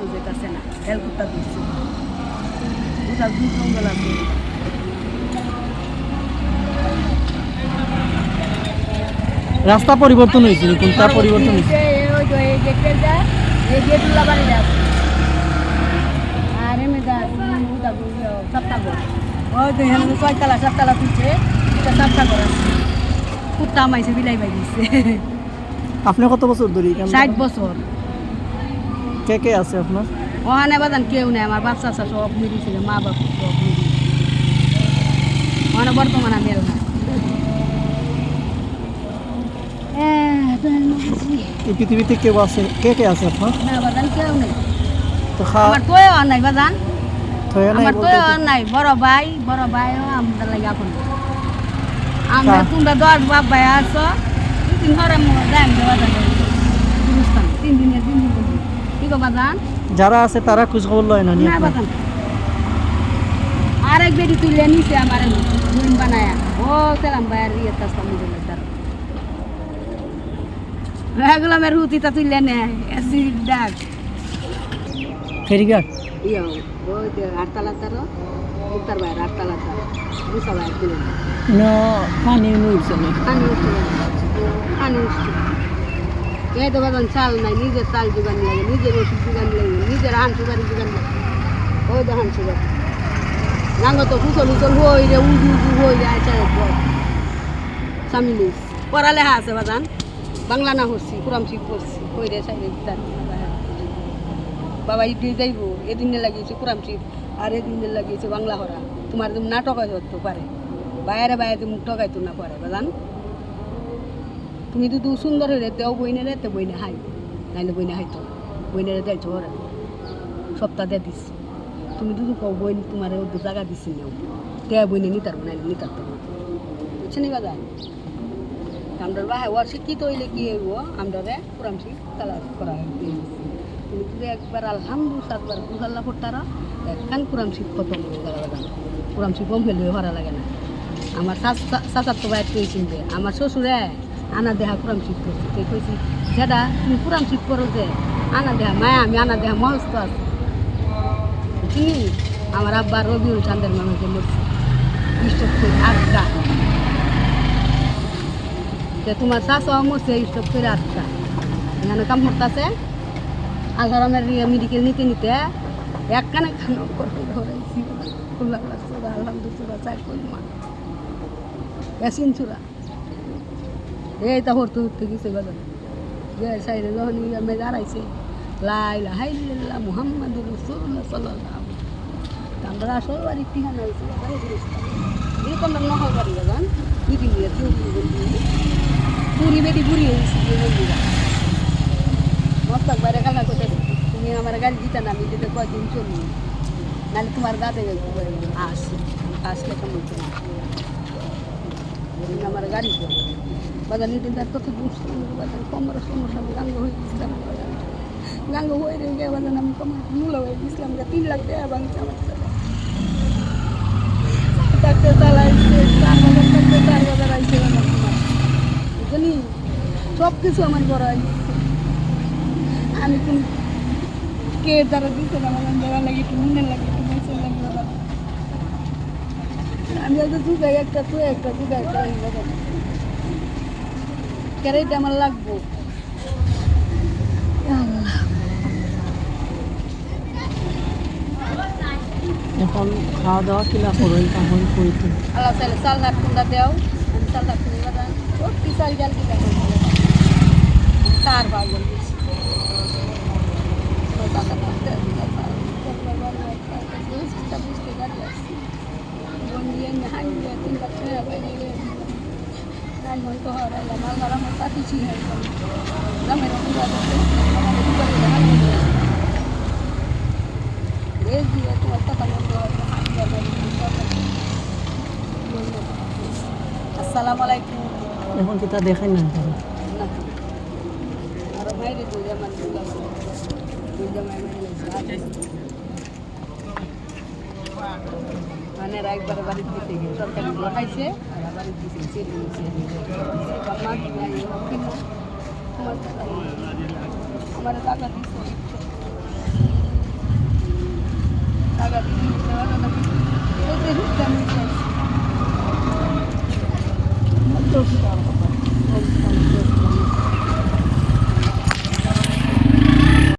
মানুষ যেতেছে না হেলকুটটা দিচ্ছে ওটা দুই জঙ্গল আছে। রাস্তা পরিবর্তন হয়েছে কোনটা পরিবর্তন হয়েছে ছয়তলা সাততলা তুলছে সাতটা ঘর কুত্তা মাইছে বিলাই আপনি কত বছর ধরে ষাট বছর। কে কে আছে আপনার? ওখানে বাদান কেউ নেই আমার বাচ্চা আছে সব মিলিয়েছিল মা বাপ সব ওখানে বর্তমান আমি এলো না এই পৃথিবীতে কেউ আছে? কে কে আছে আপনার? না বাদান কেউ নেই। তো আমার তো নাই নাই আমার তো নাই বড় ভাই বড় ভাইও আমাদের লাগে আপন আমরা তোমরা দশ বাপ ভাই আছো তিন ঘরে যাই তিন দিনের তিন দিন বলবি কি গো বাদান যারা আছে তারা খোঁজ খবর লয় না নি না আপনার? বাদান আরেক বেটি তুলে নিছে আমার বোন বানায়া। ও সেলাম ভাইয়ের ইয়ে মুজুলের দ্বারা। এগুলো আমার হুতিটা তুলে নেয় অ্যাসিড ডাক। ফেরিঘাট? ইয়া ওই যে আটতলা তার উত্তর বাইর আটতলা তার বুসা বাইর তুলে না। পানি নইছে না। পানি উঠছে পানি উঠছে। এই তো বাদান চাল নাই, নিজের চাল যোগান লাগে নিজের ওষুধ যোগান লাগে নিজের হান সুপারি যোগান লাগে ওই তো হান সুপারি। নাঙ্গ তো ফুসল উচল হই রে, উজু উজু হই রে আচ্ছা সামিলিস পড়ালেখা আছে বাদান বাংলা না হচ্ছি কুরাম শিখ করছি হই রে সাইডে বাবা ইডি যাইব, এদিনে লাগিয়েছে কুরাম শিখ, আর এদিনে লাগিয়েছে বাংলা হরা। তোমার তুমি নাটক হতে পারে। বাইরে বাইরে তুমি টকাইতো না পারে বাদান তুমি তো তুই সুন্দর হয়ে দেও বইনে রে তো বইনে হাই নাইলে বইনে হাইতো বইনে রে দেয় ঝোর সপ্তাহ দিয়ে দিস তুমি দুদু কও বই তোমার জায়গা দিছি নেও তে বইনে নিতার নাইলে নিতার তো বুঝছে নি বাজার আমরা বাহে ওর শিক্ষিত হইলে কি হইব আমরা পুরাম শিখ তালা করা। তুমি যদি একবার আলহামদু সাতবার বুঝাল্লা করতারা একখান পুরাম শিখ খতম হয়ে গেল পুরাম শিখ কম ফেলে হরা লাগে না আমার চাচার তো বাইর কইছেন যে আমার শ্বশুরে আনা দেহা পুরাম শিখ করছে। তাই কইছি যেটা তুমি পুরাম শিখ করো যে, আনা দেহা, মায়া, আমি আনা দেহা মহস্ত আছে। বুঝলি আমার আব্বা রবিউল চান্দের মামাকে মরছে। করে আটটা। তে তোমার শাশু মরছে করে আটটা। এখানে কাম করতেছে। আলহারামের মেডিকেল নিতে নিতে একখানে খানো ধরেছি আলহামদুলিল্লাহ চাই করি মা এসিন চূড়া। এই তা হরতে হরতে গেছে বাজার যে সাইডে যখন আমি দাঁড়াইছে লাইলা হাইল্লা মুহাম্মদ রসুল্লাহ সাল্লাহ আমরা আসল বাড়ির ঠিকানা হয়েছে এরকম নহর বাড়ি তিন দিন বলবি পুরি বেটি পুরি হয়েছে মস্তাক বাইরে কাকা কোথায় তুমি আমার গাড়ি দিতে না, আমি দিতে কয়দিন চলি নাহলে তোমার গাতে আসি আসলে কেমন আমার গাড়ি বাজার নিতে তার কত বুঝতাম বাজার কমর সমস্যা গাঙ্গ হয়ে গেছিলাম গাঙ্গ হয়ে রেখে বাজার আমি কমর মূল হয়ে গেছিলাম তিন লাখ টাকা বাংছে আমার ডাক্তার চালাইছে চার হাজার টাকা চার হাজার আইসে আমার বুঝলি? সব কিছু আমার হয়েছে আমি কোন কে দ্বারা দিতে আমার দেওয়া লাগে একটু মনে লাগে, একটু বেশি লাগে আমি হয়তো দুগাই একটা তুই একটা দুগাই একটা কেরাইতে আমার লাগবো। এখন খাওয়া দাওয়া কিলা করো এখন কইতে। আল্লাহ তাহলে চাল হাট কুন্ডা দেও আমি চাল হাট কুন্ডা দেন ও কি চাল জাল কি দেবো চার ভাগ আসসালামু আলাইকুম এখন কি তা দেখাই না? আর তো যেমন দুর্গা দুর্গা মায়ের মানে একবার বাড়ির দিতে গিয়ে তরকারি খাইছে, আর বাড়ির দিতে চেরি আমার টাকা দিচ্ছে টাকা দিচ্ছে